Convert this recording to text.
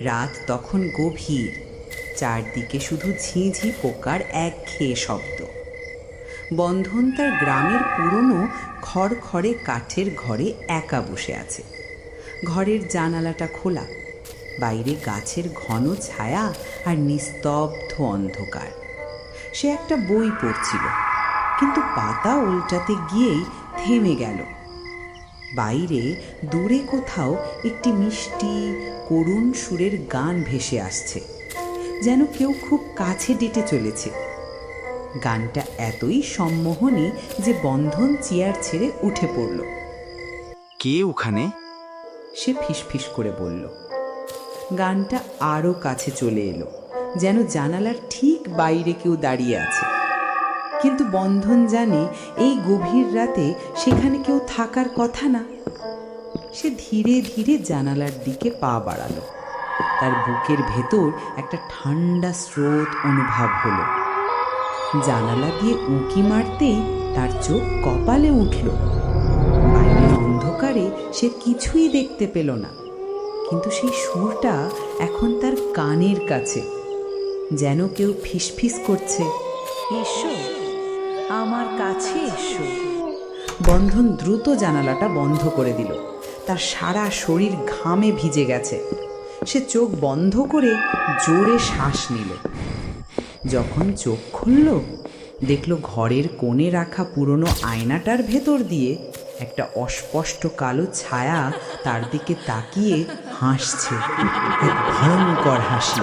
রাত তখন গভীর, চারদিকে শুধু ঝিঁঝি পোকার একঘেয়ে শব্দ। বন্ধন তার গ্রামের পুরনো খড়খড়ে কাঠের ঘরে একা বসে আছে। ঘরের জানালাটা খোলা, বাইরে গাছের ঘন ছায়া আর নিস্তব্ধ অন্ধকার। সে একটা বই পড়ছিল, কিন্তু পাতা উল্টাতে গিয়েই থেমে গেল। বাইরে দূরে কোথাও একটি মিষ্টি করুণ সুরের গান ভেসে আসছে যেন কেউ খুব কাছে ডেটে চলেছে। গানটা এতই সম্মোহনী যে বন্ধন চেয়ার ছেড়ে উঠে পড়ল। কে ওখানে? সে ফিসফিস করে বলল। গানটা আরও কাছে চলে এলো যেন জানালার ঠিক বাইরে কেউ দাঁড়িয়ে আছে। কিন্তু বন্ধন জানে এই গভীর রাতে সেখানে কেউ থাকার কথা না। সে ধীরে ধীরে জানালার দিকে পা বাড়ালো। তার বুকের ভেতর একটা ঠান্ডা স্রোত অনুভব হলো। জানালা দিয়ে উঁকি মারতেই তার চোখ কপালে উঠল। বাইরের অন্ধকারে সে কিছুই দেখতে পেল না। কিন্তু সেই সুরটা এখন তার কানের কাছে। যেন কেউ ফিসফিস করছে। এসো। আমার কাছে এসো। বন্ধন দ্রুত জানালাটা বন্ধ করে দিল। তার সারা শরীর ঘামে ভিজে গেছে। সে চোখ বন্ধ করে জোরে শ্বাস নিল। যখন চোখ খুলল, দেখল ঘরের কোণে রাখা পুরনো আয়নাটার ভেতর দিয়ে একটা অস্পষ্ট কালো ছায়া তার দিকে তাকিয়ে হাসছে। এক ভয়ঙ্কর হাসি।